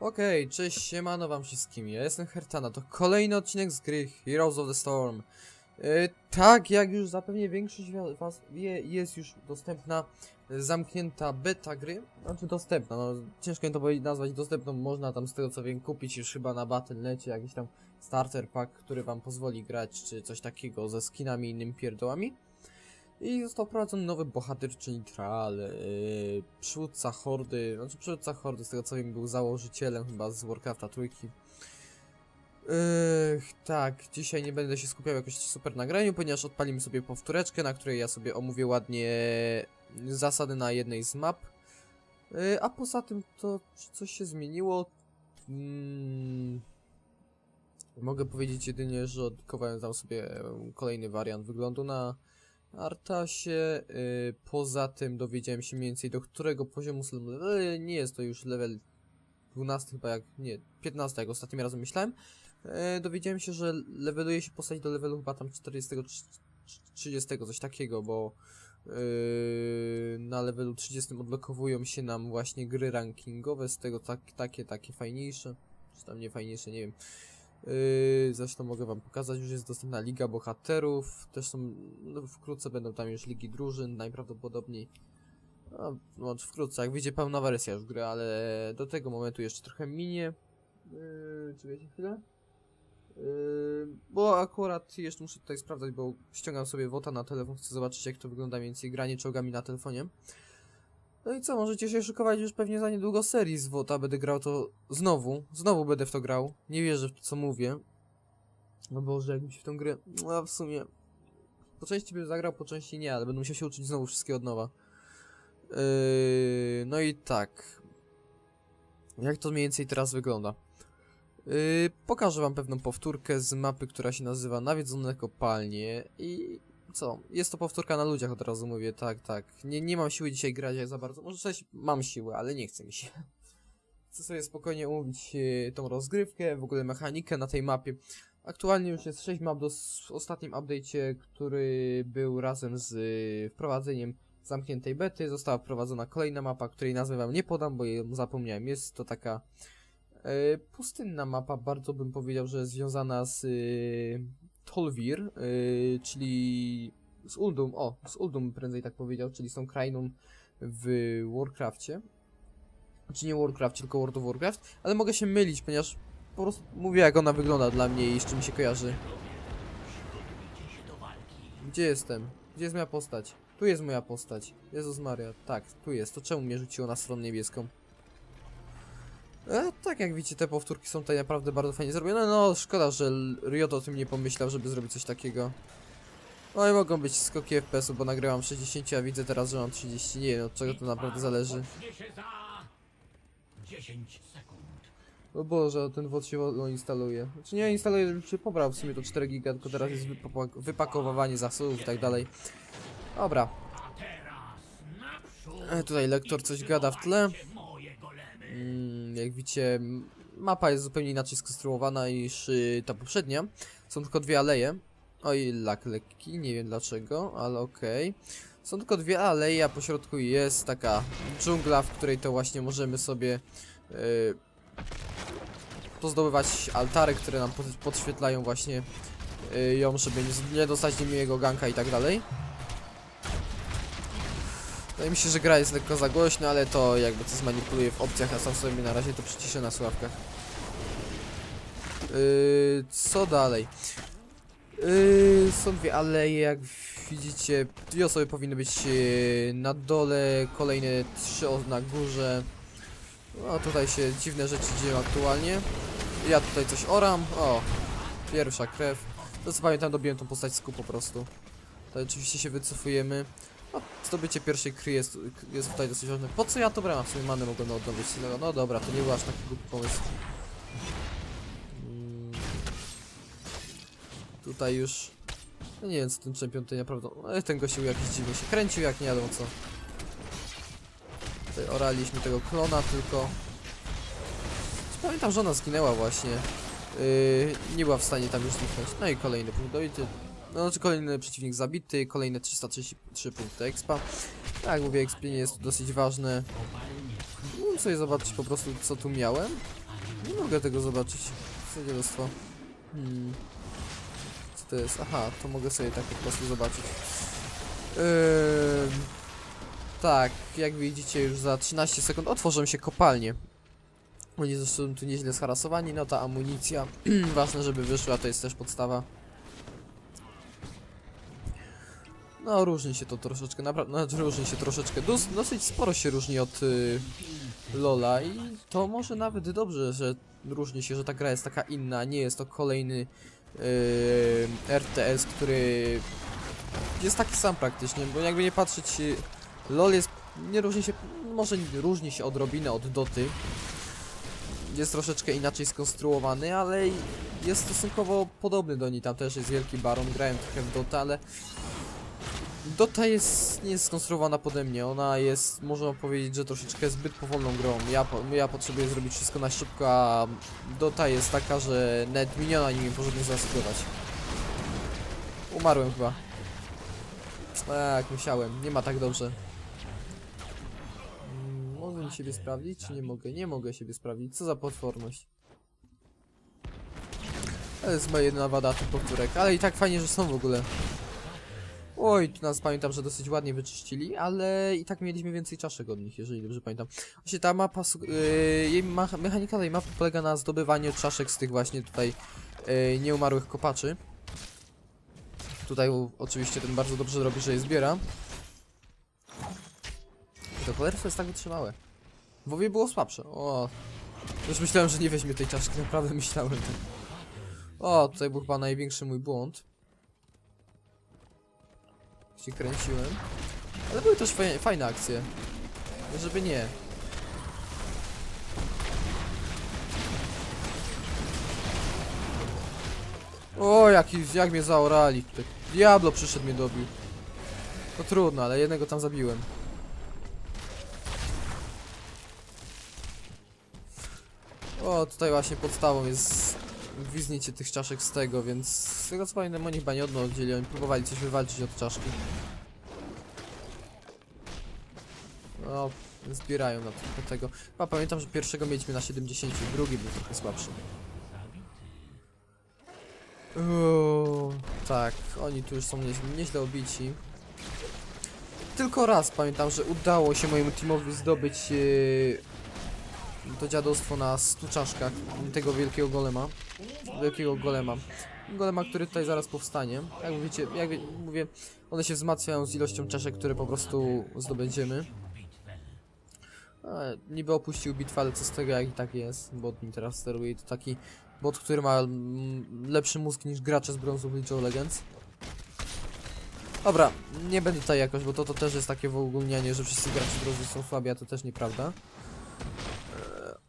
Okej, cześć, siemano wam wszystkim, ja jestem Hertana, to kolejny odcinek z gry Heroes of the Storm. E, tak, jak już zapewne większość wa- was wie, jest już dostępna e, zamknięta beta gry, znaczy dostępna, no ciężko mi to nazwać dostępną, można tam z tego co wiem kupić już chyba na Battle.necie jakiś tam starter pack, który wam pozwoli grać, czy coś takiego ze skinami i innymi pierdołami. I został wprowadzony nowy bohater, czyli Tral, yy, przywódca Hordy, znaczy przywódca Hordy, z tego co wiem, był założycielem chyba z Warcrafta trójki. Yy, tak, dzisiaj nie będę się skupiał jakoś super nagraniu, ponieważ odpalimy sobie powtóreczkę, na której ja sobie omówię ładnie zasady na jednej z map. Yy, a poza tym to czy coś się zmieniło? Mm, mogę powiedzieć jedynie, że odkowałem tam sobie kolejny wariant wyglądu na Artasie. y, poza tym dowiedziałem się mniej więcej do którego poziomu levely. Nie jest to już level 12 chyba jak, nie, 15 jak ostatnim razem myślałem. Y, dowiedziałem się, że leveluje się postać do levelu chyba tam 40, trz- trz- 30 coś takiego, bo y, na levelu 30 odblokowują się nam właśnie gry rankingowe, z tego tak, takie, takie fajniejsze, czy tam nie fajniejsze, nie wiem. Yy, zresztą mogę wam pokazać, już jest dostępna Liga Bohaterów, też są, no, wkrótce będą tam już Ligi Drużyn, najprawdopodobniej. No, no wkrótce, jak wyjdzie pełna wersja już gry, ale do tego momentu jeszcze trochę minie. Yy, czekajcie chwilę. Yy, bo akurat jeszcze muszę tutaj sprawdzać, bo ściągam sobie WOTA na telefon, chcę zobaczyć jak to wygląda mniej więcej granie czołgami na telefonie. No i co, możecie się szykować już pewnie za niedługo serii z WOTA, będę grał to znowu, znowu będę w to grał, nie wierzę w to co mówię. No Boże, jak mi się w tą grę, no w sumie, po części bym zagrał, po części nie, ale będę musiał się uczyć znowu wszystkiego od nowa. Yy, no i tak, jak to mniej więcej teraz wygląda. Yy, pokażę wam pewną powtórkę z mapy, która się nazywa Nawiedzone Kopalnie i co? Jest to powtórka na ludziach od razu mówię, tak, tak. Nie, nie mam siły dzisiaj grać jak za bardzo. Może coś mam siłę, ale nie chce mi się. Chcę sobie spokojnie umówić e, tą rozgrywkę, w ogóle mechanikę na tej mapie. Aktualnie już jest 6 map do w ostatnim update'cie, który był razem z e, wprowadzeniem zamkniętej bety. Została wprowadzona kolejna mapa, której nazwę wam nie podam, bo ją zapomniałem. Jest to taka e, pustynna mapa, bardzo bym powiedział, że związana z e, Tolvir, yy, czyli z Uldum, o, z Uldum prędzej tak powiedział, czyli z tą krainą w Warcrafcie. Czy nie Warcraft, tylko World of Warcraft, ale mogę się mylić, ponieważ po prostu mówię jak ona wygląda dla mnie i z czym się kojarzy. Gdzie jestem? Gdzie jest moja postać? Tu jest moja postać. Jezus Maria, tak, tu jest. To czemu mnie rzuciło na stronę niebieską? E, tak jak widzicie, te powtórki są tutaj naprawdę bardzo fajnie zrobione. No, szkoda, że Riot o tym nie pomyślał, żeby zrobić coś takiego. No i mogą być skoki FPS-u, bo nagrywam 60, a widzę teraz, że mam 30. Nie wiem, od czego to naprawdę zależy. Zacznie się za 10 sekund. O Boże, ten WOD się instaluje. Znaczy nie instaluje, żeby się pobrał w sumie to 4 giga, tylko teraz jest wypak- wypakowywanie zasobów i tak dalej. Dobra, e, tutaj lektor coś gada w tle. Mm, jak widzicie, mapa jest zupełnie inaczej skonstruowana niż y, ta poprzednia. Są tylko dwie aleje. Oj, lak lekki, nie wiem dlaczego, ale okej. Są tylko dwie aleje, a po środku jest taka dżungla, w której to właśnie możemy sobie y, pozdobywać altary, które nam pod, podświetlają właśnie y, ją, żeby nie, nie dostać niemiłego ganka i tak dalej. Wydaje mi się, że gra jest lekko za głośna, ale to jakby to zmanipuluję w opcjach, a sam sobie na razie to przyciszę na sławkach. Yy, co dalej? Yy, są dwie aleje, jak widzicie, dwie osoby powinny być yy, na dole, kolejne trzy na górze. No tutaj się dziwne rzeczy dzieją aktualnie. Ja tutaj coś oram, o, pierwsza krew. To co pamiętam, dobiłem tą postać z po prostu. To oczywiście się wycofujemy. No, zdobycie pierwszej kry jest, jest tutaj dosyć ważne. Po co ja to brałem? W sumie manę mogłem odnowić. No, no dobra, to nie był aż taki głupi pomysł. Mm. Tutaj już... No nie wiem co ten czempion tutaj naprawdę... No, ten gościu jakiś dziwnie się kręcił, jak nie wiadomo co. Tutaj oraliśmy tego klona tylko... Pamiętam, że ona zginęła właśnie. Yy, nie była w stanie tam już zniknąć. No i kolejny punkt dojdzie. No, znaczy kolejny przeciwnik zabity, kolejne 333 punkty expa. Tak jak mówię, expienie jest dosyć ważne. Mógłbym sobie zobaczyć po prostu co tu miałem? Nie mogę tego zobaczyć. Co dzielostwo? Hmm. Co to jest? Aha, to mogę sobie tak po prostu zobaczyć. Ym, tak, jak widzicie już za 13 sekund otworzą się kopalnie. Oni zresztą tu nieźle zharasowani, no ta amunicja. Ważne, żeby wyszła, to jest też podstawa. No, różni się to troszeczkę, naprawdę, znaczy różni się troszeczkę, dos, dosyć sporo się różni od y, Lola i to może nawet dobrze, że różni się, że ta gra jest taka inna, nie jest to kolejny y, RTS, który jest taki sam praktycznie, bo jakby nie patrzeć, y, LOL jest, nie różni się, może różni się odrobinę od Doty, jest troszeczkę inaczej skonstruowany, ale jest stosunkowo podobny do niej, tam też jest wielki baron, grałem trochę w Dota, ale Dota jest, nie jest skonstruowana pode mnie, ona jest, można powiedzieć, że troszeczkę zbyt powolną grą. Ja, po- ja potrzebuję zrobić wszystko na szybko, a Dota jest taka, że nawet miniona nie mnie zasypywać. Umarłem chyba. Tak, musiałem, nie ma tak dobrze. Mm, Mogę siebie sprawdzić, czy nie mogę? Nie mogę siebie sprawdzić, co za potworność. To jest moja jedyna wada tych powtórek, ale i tak fajnie, że są w ogóle. Oj, tu nas pamiętam, że dosyć ładnie wyczyścili, ale i tak mieliśmy więcej czaszek od nich, jeżeli dobrze pamiętam. Właśnie ta mapa, yy, jej ma mechanika tej mapy polega na zdobywaniu czaszek z tych właśnie tutaj yy, nieumarłych kopaczy. Tutaj oczywiście ten bardzo dobrze robi, że je zbiera. I to cholerstwo jest tak wytrzymałe. WoWie było słabsze. O, już myślałem, że nie weźmie tej czaszki, naprawdę myślałem. O, tutaj był chyba największy mój błąd się kręciłem. Ale były też fajne, fajne akcje. Żeby nie. O, jaki, jak mnie zaorali. Diablo przyszedł mnie dobił. To trudno, ale jednego tam zabiłem. O, tutaj właśnie podstawą jest gwiznięcie tych czaszek z tego, więc z tego co pamiętam oni chyba nie od oddzieli, oni próbowali coś wywalczyć od czaszki. No, zbierają na trochę tego. Chyba pamiętam, że pierwszego mieliśmy na 70, drugi był trochę słabszy. Uuu, tak, oni tu już są nieźle, nieźle obici. Tylko raz pamiętam, że udało się mojemu teamowi zdobyć yy, to dziadostwo na 100 czaszkach tego wielkiego golema. Wielkiego golema. Golema, który tutaj zaraz powstanie. Jak mówicie, jak mówię, one się wzmacniają z ilością czaszek, które po prostu zdobędziemy. E, niby opuścił bitwę, ale co z tego jak i tak jest. Bot nim teraz steruje to taki bot, który ma mm, lepszy mózg niż gracze z brązu w League of Legends. Dobra, nie będę tutaj jakoś, bo to, to też jest takie wyogólnianie, że wszyscy gracze z brązu są słabi, a to też nieprawda.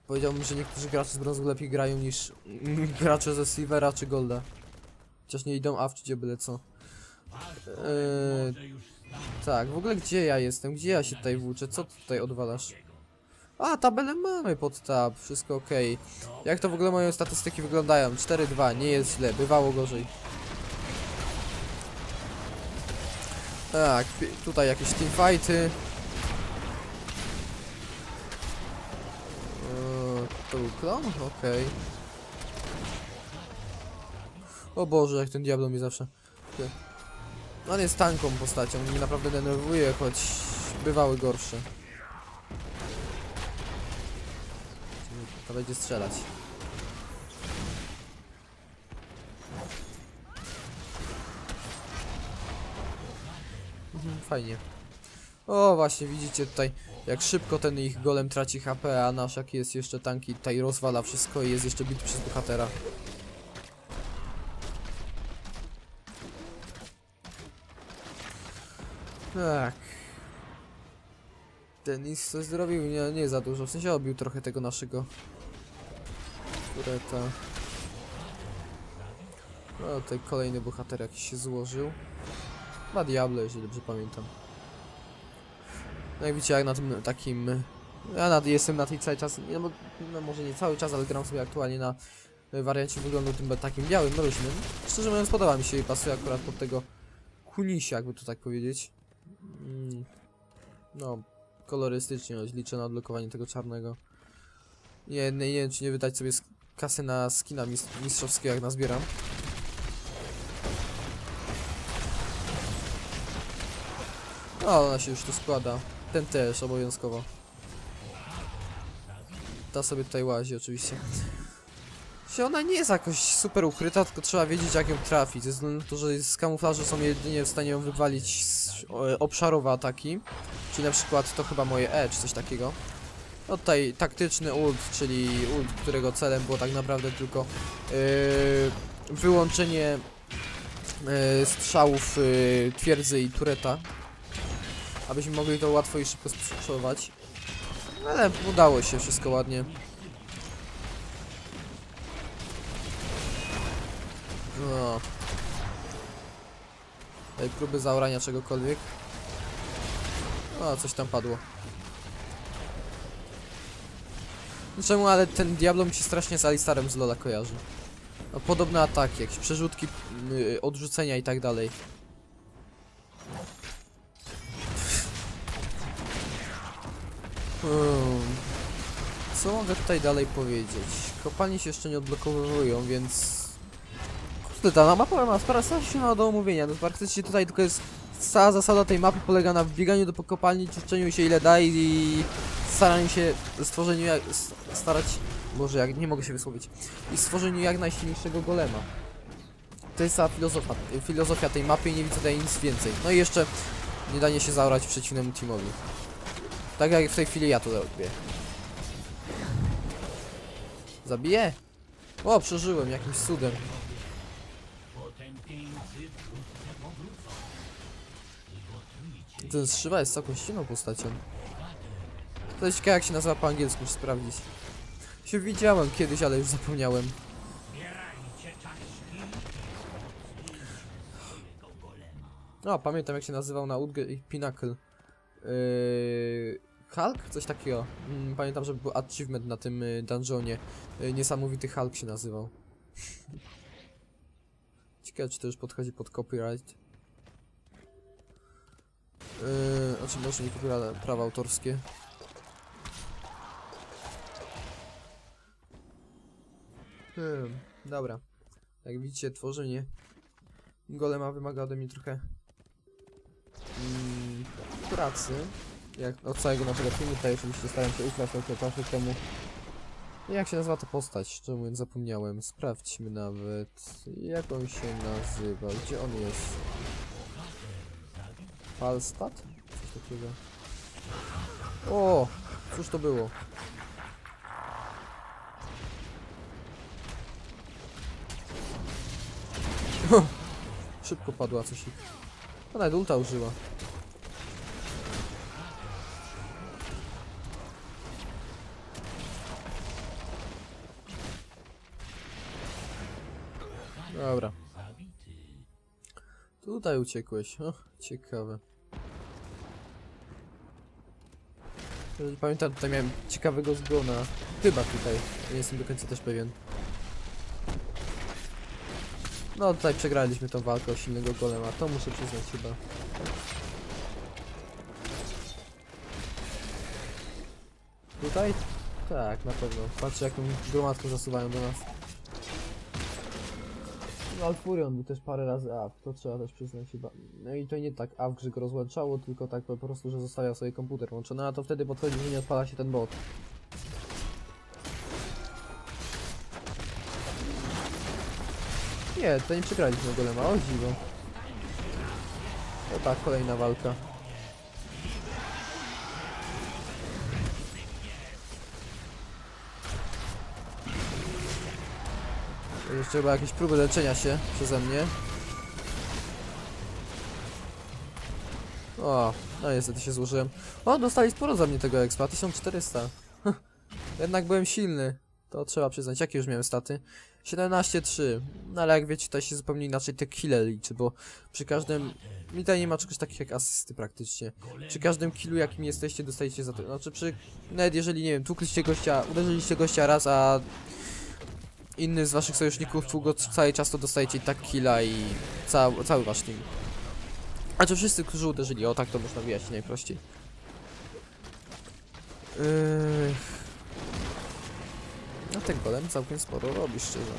Powiedziałbym, że niektórzy gracze z brązu lepiej grają niż gracze ze Silvera czy Golda. Chociaż nie idą awczyć o byle co. Eee, tak, w ogóle gdzie ja jestem? Gdzie ja się tutaj włóczę? Co tutaj odwalasz? A, tabelę mamy pod tab, wszystko ok. Jak to w ogóle moje statystyki wyglądają? 4-2, nie jest źle, bywało gorzej. Tak, tutaj jakieś teamfighty. To był klon? Okej. O Boże, jak ten Diablo mi zawsze... On jest tanką postacią, mnie naprawdę denerwuje, choć bywały gorsze. To będzie strzelać. Mhm, Fajnie. O, właśnie, widzicie tutaj, jak szybko ten ich golem traci HP, a nasz jaki jest jeszcze tanki, tutaj rozwala wszystko i jest jeszcze bity przez bohatera. Tak. Denis coś zrobił, nie, nie za dużo, w sensie obił trochę tego naszego tureta. No, tutaj kolejny bohater jakiś się złożył. Ma Diablo, jeżeli dobrze pamiętam. No jak widzicie, jak na tym takim... Ja nad, jestem na tej cały czas, no, no może nie cały czas, ale gram sobie aktualnie na wariancie wyglądu tym takim białym, mroźnym. Szczerze mówiąc podoba mi się i pasuje akurat pod tego kunisia, jakby to tak powiedzieć. Mm. No, kolorystycznie liczę na odblokowanie tego czarnego. Nie, nie, nie wiem, czy nie wydać sobie kasy na skina mis mistrzowskiego, jak nazbieram. O, ona się już tu składa. Ten też, obowiązkowo. Ta sobie tutaj łazi, oczywiście. Się ona nie jest jakoś super ukryta, tylko trzeba wiedzieć jak ją trafić. Ze względu na to, że z kamuflażu są jedynie w stanie ją wywalić obszarowe ataki. Czyli na przykład to chyba moje E, czy coś takiego. No tutaj taktyczny ult, czyli ult, którego celem było tak naprawdę tylko yy, wyłączenie yy, strzałów yy, twierdzy i tureta. Abyśmy mogli to łatwo i szybko sprzedawać. Ale udało się wszystko ładnie. No. Tutaj próby zaorania czegokolwiek. O, coś tam padło. No Czemu, ale ten Diablo mi się strasznie z Alistarem z Lola kojarzy. No, podobne ataki, jakieś przerzutki, yy, odrzucenia i tak dalej. Co mogę tutaj dalej powiedzieć? Kopalnie się jeszcze nie odblokowują, więc... Kurde, ta mapa ma spara się do omówienia. No, praktycznie tutaj tylko jest... Cała zasada tej mapy polega na wbieganiu do kopalni, czyszczeniu się ile da i staraniu się stworzeniu jak... starać... Boże, jak nie mogę się wysłowić. I stworzeniu jak najsilniejszego golema. To jest cała filozofia, filozofia tej mapy i nie widzę tutaj nic więcej. No i jeszcze nie danie się zaorać przeciwnemu teamowi. Tak jak w tej chwili ja to robię. Zabiję? O, przeżyłem jakimś cudem. Ten strzywa jest całkiem silną postacią. To jest ciekawe jak się nazywa po angielsku, muszę sprawdzić. Się widziałem kiedyś, ale już zapomniałem. Zbierajcie czaszki. Swojego golema. O, pamiętam jak się nazywał na Udge i Pinnacle. Yy, Hulk? Coś takiego. Mm, pamiętam, że był achievement na tym y, dungeonie. Yy, niesamowity Hulk się nazywał. Ciekawe, czy to już podchodzi pod copyright. Yy, znaczy może nie copyright, prawa autorskie. Hmm, dobra. Jak widzicie, tworzenie golema wymaga ode mnie trochę mm, pracy. Jak od całego naszego filmu tutaj oczywiście staram się ukraść czasu temu. Jak się nazywa ta postać? Szczerze mówiąc zapomniałem. Sprawdźmy nawet. Jak on się nazywa? Gdzie on jest? Falstad? Coś takiego. O! Cóż to było? Szybko padła coś. Ona nawet ulta użyła. Dobra. Tutaj uciekłeś. O, ciekawe. Pamiętam, tutaj miałem ciekawego zgona. Chyba tutaj. Nie jestem do końca też pewien. No tutaj przegraliśmy tą walkę o silnego golema. To muszę przyznać chyba. Tutaj? Tak, na pewno. Patrzcie jaką gromadką zasuwają do nas. No Alfurion był też parę razy AF, to trzeba też przyznać chyba. No i to nie tak AF, że go rozłączało, tylko tak po prostu, że zostawiał sobie komputer włączony, a to wtedy podchodzi, że nie odpala się ten bot. Nie, to nie przegraliśmy golema, o dziwo. No tak, kolejna walka. Jeszcze chyba jakieś próby leczenia się przeze mnie. O, no niestety się złożyłem. O, dostali sporo za mnie tego expa, 1400. Jednak byłem silny. To trzeba przyznać. Jakie już miałem staty? 17-3. No ale jak wiecie, tutaj się zupełnie inaczej te kille liczy, bo przy każdym... Mi tutaj nie ma czegoś takiego jak asysty praktycznie. Przy każdym killu jakim jesteście, dostajecie za to. Znaczy przy... Nawet jeżeli, nie wiem, tłukliście gościa, uderzyliście gościa raz, a inny z waszych sojuszników tłukł go cały czas, to dostajecie i tak killa i cały, cały wasz team. A czy wszyscy, którzy uderzyli, o tak to można wyjaśnić najprościej. Yy... No ten golem całkiem sporo robi, szczerze.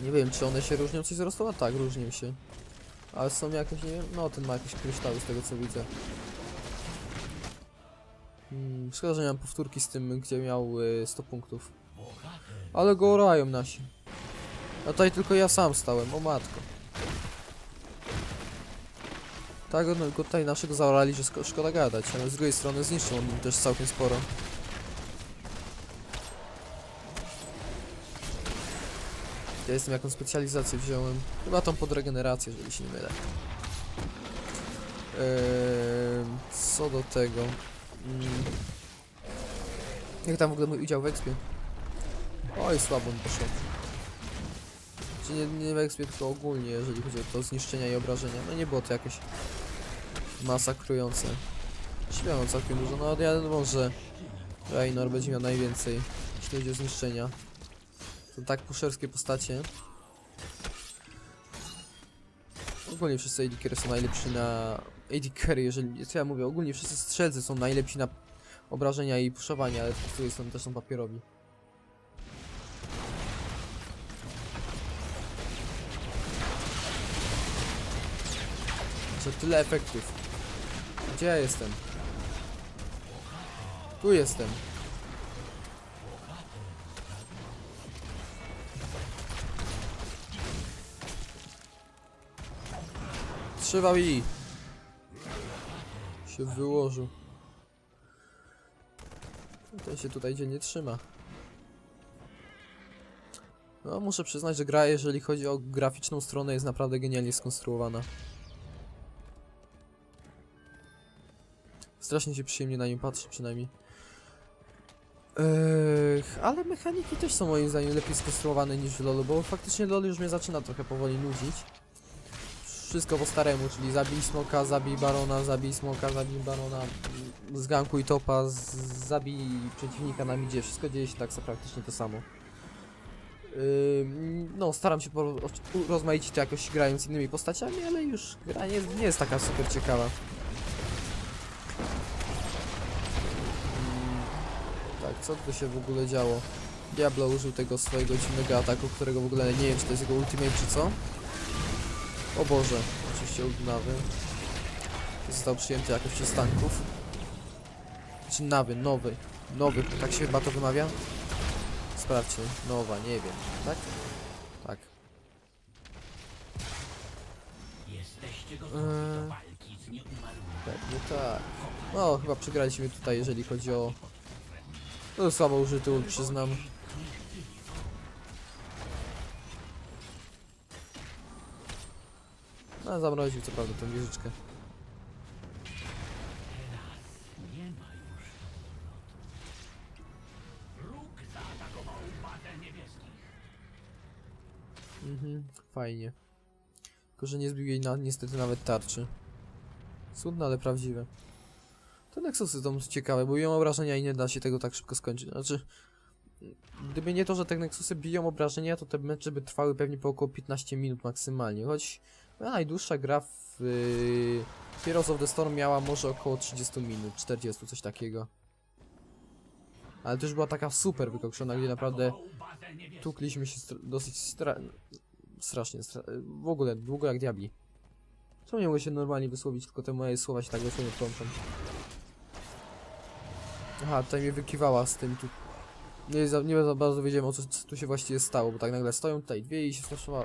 Nie wiem, czy one się różnią coś wzrostu? A tak, różnią się. Ale są jakieś, nie wiem, no ten ma jakieś kryształy z tego co widzę. Hmm, szkoda, że nie mam powtórki z tym, gdzie miał y, 100 punktów. Ale go orają nasi. A tutaj tylko ja sam stałem, o matko. Tak, no, go tutaj naszego zaorali, że szko- szkoda gadać, ale z drugiej strony zniszczą on też całkiem sporo. Ja jestem jaką specjalizację wziąłem. Chyba tą pod regenerację, jeżeli się nie mylę. Eee, co do tego. Mm. Jak tam w ogóle mój udział w expie? Oj, słabo mi poszło. Czy nie, nie w expie, tylko ogólnie, jeżeli chodzi o to zniszczenia i obrażenia. No nie było to jakieś masakrujące. Śmiało całkiem dużo. No ja może Raynor będzie miał najwięcej, jeśli chodzi o zniszczenia. To tak puszerskie postacie. Ogólnie wszyscy AD są najlepsi na... AD jeżeli... Co ja mówię? Ogólnie wszyscy strzelcy są najlepsi na obrażenia i puszowania, ale z drugiej strony też są papierowi. Co tyle efektów. Gdzie ja jestem? Tu jestem. Trzeba i się wyłożył. Ten się tutaj dzielnie trzyma. No, muszę przyznać, że gra, jeżeli chodzi o graficzną stronę, jest naprawdę genialnie skonstruowana. Strasznie się przyjemnie na nią patrzy, przynajmniej. Ech, ale mechaniki też są moim zdaniem lepiej skonstruowane niż w LoLu, bo faktycznie LoL już mnie zaczyna trochę powoli nudzić. Wszystko po staremu, czyli zabij smoka, zabij barona, zabij smoka, zabij barona, zgankuj topa, zabij przeciwnika na midzie, wszystko dzieje się tak praktycznie to samo. No, staram się rozmaicić to jakoś grając innymi postaciami, ale już gra nie, nie jest taka super ciekawa. Tak, co tu się w ogóle działo? Diablo użył tego swojego dziwnego ataku, którego w ogóle nie wiem, czy to jest jego ultimate, czy co. O Boże, oczywiście ultnawy. Został przyjęty jakoś przez tanków. Czy nawy, nowy. Nowy, tak się chyba to wymawia? Sprawdźcie, nowa, nie wiem, tak? Tak. Jesteście gotowi Eee. do walki z nieumarłymi. Pewnie tak. No, chyba przegraliśmy tutaj, jeżeli chodzi o... No, słabo użyty ult, przyznam. No, zamroził co prawda tą wieżyczkę. Mhm, fajnie. Tylko, że nie zbił jej na, niestety nawet tarczy. Cudne, ale prawdziwe. Te Nexusy są ciekawe, bo biją obrażenia i nie da się tego tak szybko skończyć. Znaczy, gdyby nie to, że te Nexusy biją obrażenia, to te mecze by trwały pewnie po około 15 minut maksymalnie. Choć moja najdłuższa gra w yy, Heroes of the Storm miała może około 30 minut, 40, coś takiego. Ale to już była taka super wykokszona, gdzie naprawdę tukliśmy się dosyć stra strasznie, stra w ogóle długo jak diabli. Czemu nie mogę się normalnie wysłowić, tylko te moje słowa się tak dosłownie plączą. Aha, tutaj mnie wykiwała z tym tu. Nie za, nie za bardzo wiedziałem o co, co tu się właściwie stało, bo tak nagle stoją tutaj dwie i się slashowała.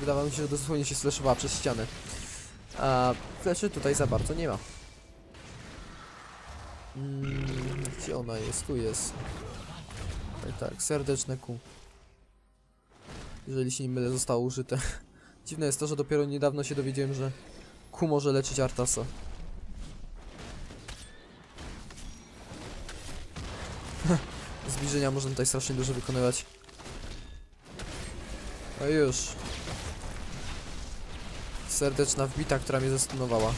Wydawało mi się, że dosłownie się slashowała przez ścianę. A fleszy tutaj za bardzo nie ma. Mm, gdzie ona jest? Tu jest. Tak, tak, serdeczne ku. Jeżeli się nie mylę, zostało użyte. Dziwne jest to, że dopiero niedawno się dowiedziałem, że ku może leczyć Artasa. Zbliżenia można tutaj strasznie dużo wykonywać. A już. Serdeczna wbita, która mnie zastunowała.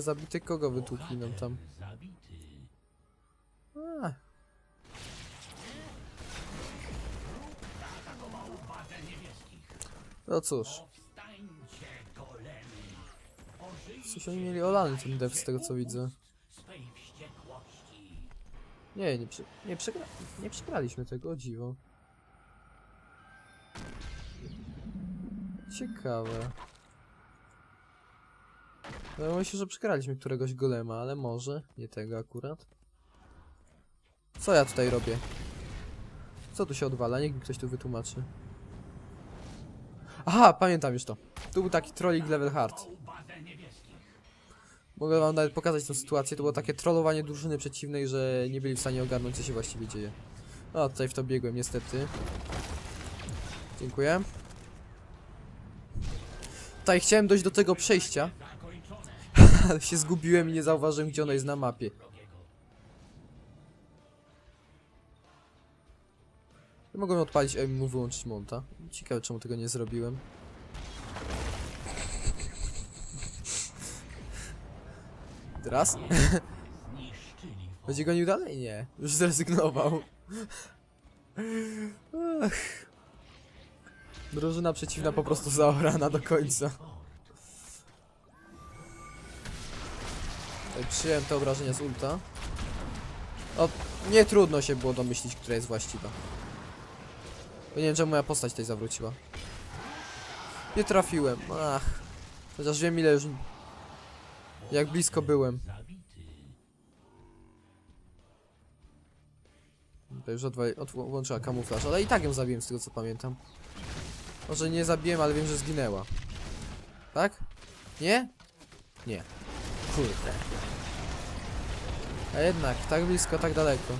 Zabity, kogo wytłukli nam tam? No cóż, coś oni mieli olany ten dev z tego co widzę. Nie, nie, prze, nie, przegra, nie przegraliśmy tego, o dziwo. Ciekawe. No myślę, że przegraliśmy któregoś golema, ale może nie tego akurat. Co ja tutaj robię? Co tu się odwala? Niech mi ktoś tu wytłumaczy. Aha, pamiętam już to. Tu był taki trolling level hard. Mogę wam nawet pokazać tę sytuację. To było takie trollowanie drużyny przeciwnej, że nie byli w stanie ogarnąć, co się właściwie dzieje. No, tutaj w to biegłem, niestety. Dziękuję. Tutaj chciałem dojść do tego przejścia. ale się zgubiłem i nie zauważyłem, gdzie ono jest na mapie. Mogłem odpalić aim mu wyłączyć monta. Ciekawe, czemu tego nie zrobiłem. Teraz? Będzie gonił dalej? Nie. Już zrezygnował. Ach. Drużyna przeciwna po prostu zaorana do końca. Przyjąłem te obrażenia z ulta. Nie trudno się było domyślić, która jest właściwa. Bo nie wiem, czemu moja postać tutaj zawróciła. Nie trafiłem. Ach. Chociaż wiem ile już... Jak blisko byłem. To już odłączyła kamuflaż, ale i tak ją zabiłem z tego co pamiętam. Może nie zabiłem, ale wiem, że zginęła. Tak? Nie? Nie. Kurde. A jednak, tak blisko, tak daleko.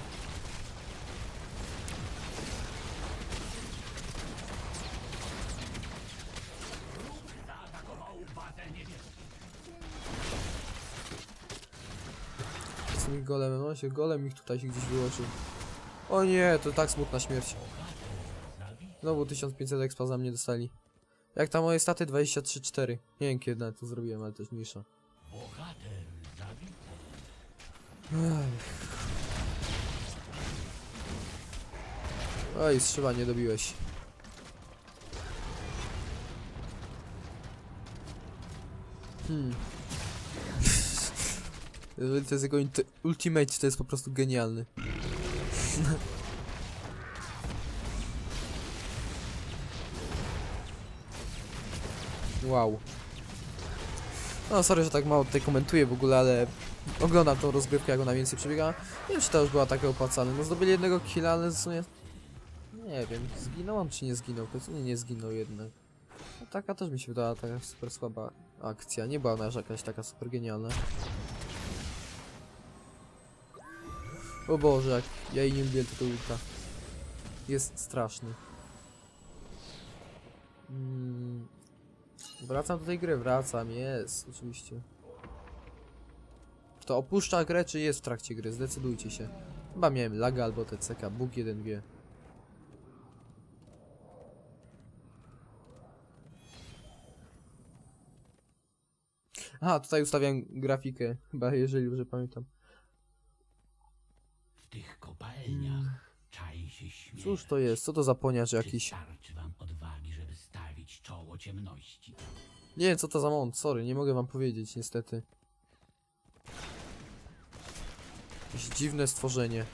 Z tym golemem, on się golem ich tutaj się gdzieś wyłożył. O nie, to tak smutna śmierć. Znowu 1500 expa za mnie dostali. Jak tam moje staty 23-4. Nie wiem kiedy to zrobiłem, ale też mniejsza. Oj, strzywa nie dobiłeś. Hmm. Jeżeli to jest jego ultimate, to jest po prostu genialny. wow. No sorry, że tak mało tutaj komentuję w ogóle, ale oglądam tą rozgrywkę, jak ona więcej przebiega. Nie wiem, czy to już była taka opłacalna. No zdobyli jednego killa, ale w sumie... Nie wiem, zginął on czy nie zginął? Powiedzmy, nie, zginął jednak. No, taka też mi się wydała taka super słaba akcja. Nie była ona jakaś taka super genialna. O Boże, jak ja jej nie lubię tego ulta. Jest straszny. Mm. Wracam do tej gry, wracam, jest, oczywiście. To opuszcza grę, czy jest w trakcie gry? Zdecydujcie się. Chyba miałem laga albo TCK, Bóg jeden wie. Aha, tutaj ustawiam grafikę, chyba jeżeli dobrze pamiętam. W tych kopalniach czai się śmierć. Cóż to jest? Co to za poniarz jakiś? starczy wam odwagi, żeby stawić czoło ciemności? Nie co to za mąd, sorry, nie mogę wam powiedzieć niestety. Jakieś dziwne stworzenie.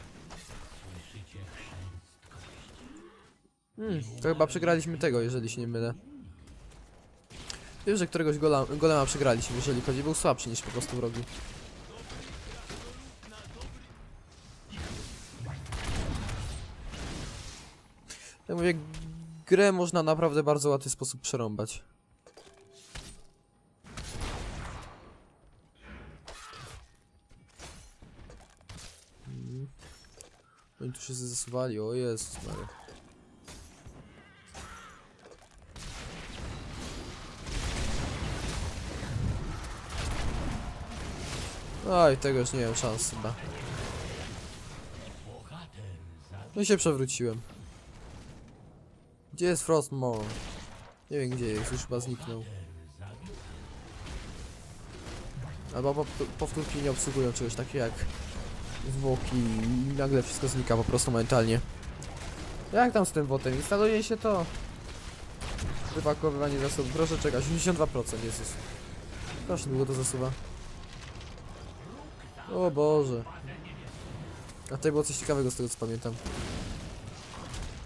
Hmm, to chyba przegraliśmy tego, jeżeli się nie mylę. Wiem, że któregoś gola, golema przegraliśmy, jeżeli chodzi, był słabszy niż po prostu wrogi. Jak mówię, grę można naprawdę bardzo łatwy sposób przerąbać. Oni tu się zasuwali, o Jezus Maria. Oj, tego już nie miałem szans chyba. No się przewróciłem. Gdzie jest Frostmore? Nie wiem gdzie jest, już chyba zniknął. Albo po- powtórki nie obsługują czegoś takiego jak zwłoki i nagle wszystko znika po prostu momentalnie. Jak tam z tym wotem? Instaluje się to. Wypakowywanie zasobów. Proszę czekać. 82% Jezus. Strasznie długo to zasuwa. O Boże. A tutaj było coś ciekawego z tego co pamiętam.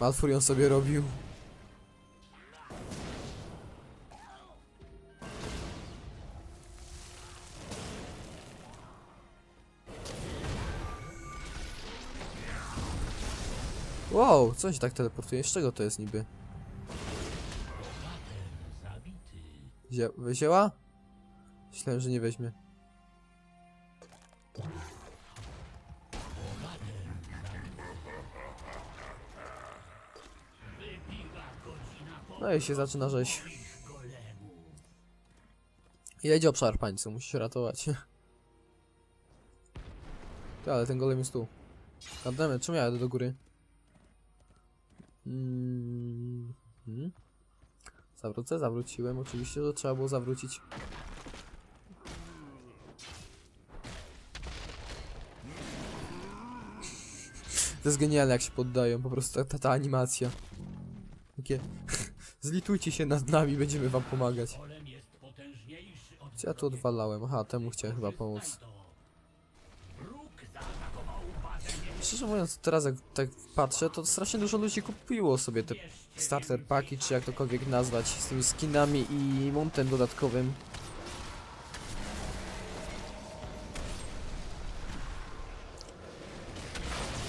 Malfurion sobie robił. Wow, co się tak teleportuje? Z czego to jest niby? Wzię wzięła? Myślałem, że nie weźmie. No i się zaczyna rzeź. Jedzie obszar pańcu, musi się ratować. Ty, ale ten golem jest tu. Goddammit, czemu ja jadę do góry? Mm hmm? Zawrócę, zawróciłem. Oczywiście, że trzeba było zawrócić. To jest genialne, jak się poddają. Po prostu ta, ta, animacja. Takie... Zlitujcie się nad nami, będziemy wam pomagać. Co ja tu odwalałem? Aha, temu chciałem chyba pomóc. Szczerze mówiąc, teraz jak tak patrzę, to strasznie dużo ludzi kupiło sobie te starter paki, czy jak tokolwiek nazwać, z tymi skinami i montem dodatkowym.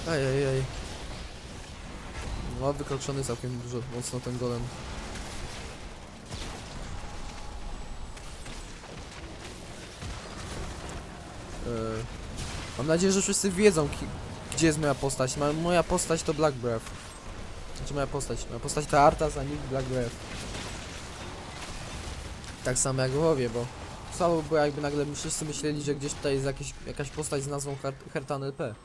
Ajajaj. No, wykroczony całkiem dużo mocno ten golem. Eee, mam nadzieję, że wszyscy wiedzą, gdzie jest moja postać. Ma, moja postać to Black Breath. Znaczy moja postać. Moja postać to Arthas, a nikt Black Breath. Tak samo jak Wowie, bo słabo było jakby nagle wszyscy myśleli, że gdzieś tutaj jest jakieś, jakaś postać z nazwą Her Hertan LP.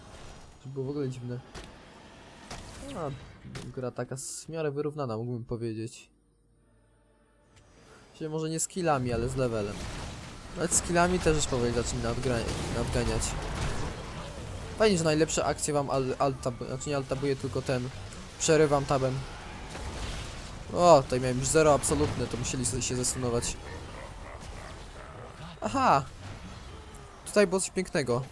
to było w ogóle dziwne. A, gra taka w miarę wyrównana, mógłbym powiedzieć. Czyli może nie skillami, ale z levelem. Nawet skillami też już powoli zaczyna nadganiać. Fajnie, że najlepsze akcje wam al znaczy nie altabuję, tylko ten. Przerywam tabem. O, tutaj miałem już zero absolutne, to musieli się zastanowić. Aha! Tutaj było coś pięknego.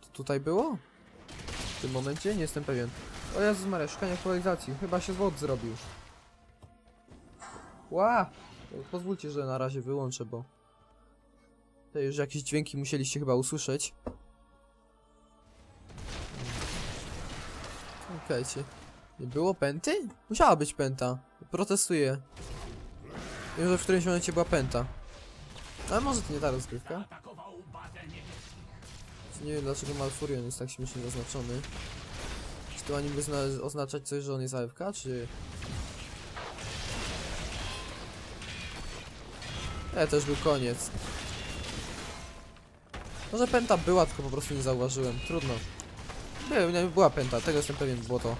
To tutaj było? W tym momencie? Nie jestem pewien. O Jezus Maria, szukanie aktualizacji. Chyba się zwod zrobił. Ła! Pozwólcie, że na razie wyłączę, bo... Tutaj już jakieś dźwięki musieliście chyba usłyszeć. Okejcie. Nie było pęty? Musiała być pęta. Protestuję. Wiem, że w którymś momencie była pęta. Ale może to nie ta rozgrywka? nie wiem dlaczego Malfurion jest tak śmiesznie zaznaczony. Czy to ma niby zna- oznaczać coś, że on jest AFK, czy... E, to już był koniec. Może pęta była, tylko po prostu nie zauważyłem. Trudno. Nie, nie była pęta, tego jestem pewien, było to.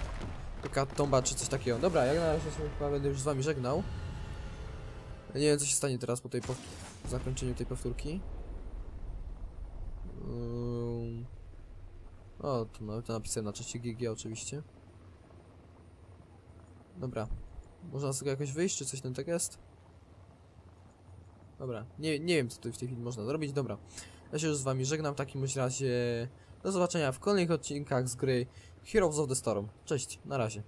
Tomba czy coś takiego. Dobra, jak na razie chyba będę już z wami żegnał. Nie wiem co się stanie teraz po tej pow- zakończeniu tej powtórki. Ym. O, to nawet napisałem na czacie GG oczywiście. Dobra. Można z tego jakoś wyjść, czy coś ten tak jest? Dobra, nie, nie wiem co tutaj w tej chwili można zrobić, dobra. Ja się już z wami żegnam w takim razie. Do zobaczenia w kolejnych odcinkach z gry Heroes of the Storm. Cześć, na razie.